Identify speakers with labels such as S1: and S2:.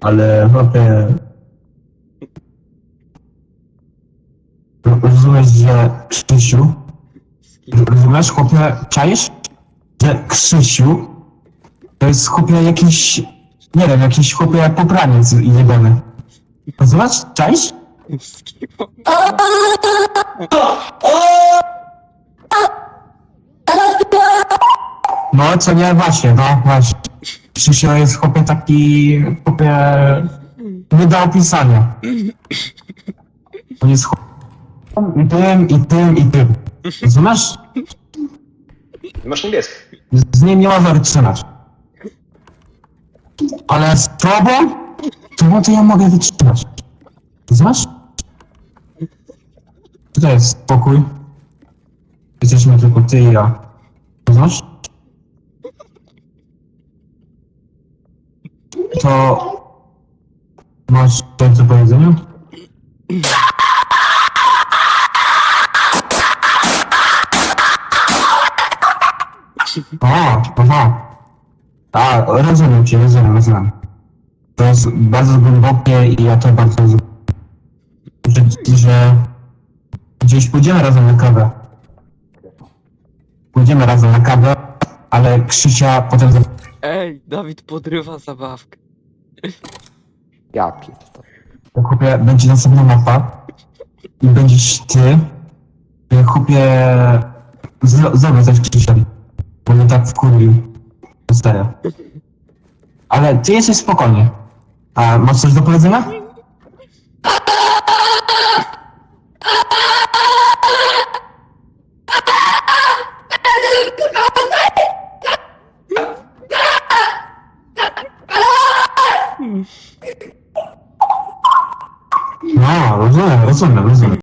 S1: Ale chłopie... Rozumiesz, że Krzysiu... Rozumiesz, chłopie, czaisz? Że Krzysiu to jest chłopie jakiś... Nie wiem, jakiś chłopie popraniec jebany. Rozumiesz? Czaisz? No, co nie, właśnie, no, właśnie. Krzysiu jest chłopie taki, chłopie, nie do opisania. On jest chłopem i tym, i tym, i tym. Rozumiesz?
S2: Masz niebieskie.
S1: Z nim nie można wytrzymać. Ale z tobą, tobą to ja mogę wytrzymać. Rozumiesz? Tutaj jest spokój. Jesteśmy tylko ty i ja. Rozumiesz? To... Masz coś do powiedzenia? O, aha. A, rozumiem cię, rozumiem, rozumiem. To jest bardzo głębokie i ja to bardzo. Że, że gdzieś pójdziemy razem na kawę. Pójdziemy razem na kawę, ale Krzysia potem...
S3: Ej, Dawid podrywa zabawkę.
S4: Ja pierdolę.
S1: To chłopie, będzie następna mapa i będziesz ty. Ja chłopie... zro- Zrobię coś Krzysiowi. Bo mnie tak wkurwił. Zostaję. Ale ty jesteś spokojny. A masz coś do powiedzenia? No, rozumiem, rozumiem, rozumiem.